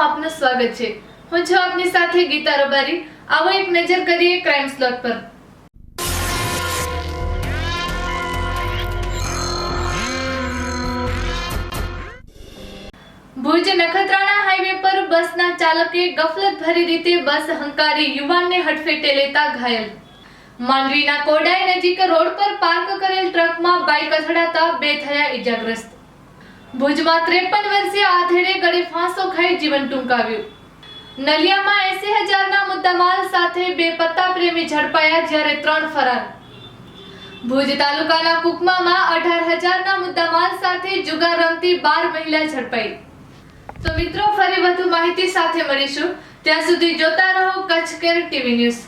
આપનું સ્વાગત છે. હું છું આપની સાથે ગીતા રબારી. આવો એક નજર કરીએ ક્રાઇમ સ્લોટ પર. ભુજ નખત્રાણા હાઈવે પર બસના ચાલકે ગફલત ભરી રીતે બસ હંકારી યુવાનને હડફેટે લેતા ઘાયલ. માંડવીના કોડાઈ નજીક રોડ પર પાર્ક કરેલ ટ્રકમાં બાઇક અથડાતા બે થયા ઈજાગ્રસ્ત ભુજમાં ત્રેપન વર્ષીય આધેડે ગળે ફાંસો ખાઈ જીવન ટૂંકાવ્યું. નલિયામાં એસી હજારના મુદ્દામાલ સાથે બે પત્તા પ્રેમી ઝડપાયા જ્યારે ત્રણ ફરાર. ભુજ તાલુકાના કુકમામાં અઢાર હજારના મુદ્દામાલ સાથે જુગાર રમતી બાર મહિલા ઝડપાઈ. તો મિત્રો, ફરી વધુ માહિતી સાથે મળીશું. ત્યાં સુધી જોતા રહો કચ્છ કેર ટીવી ન્યૂઝ.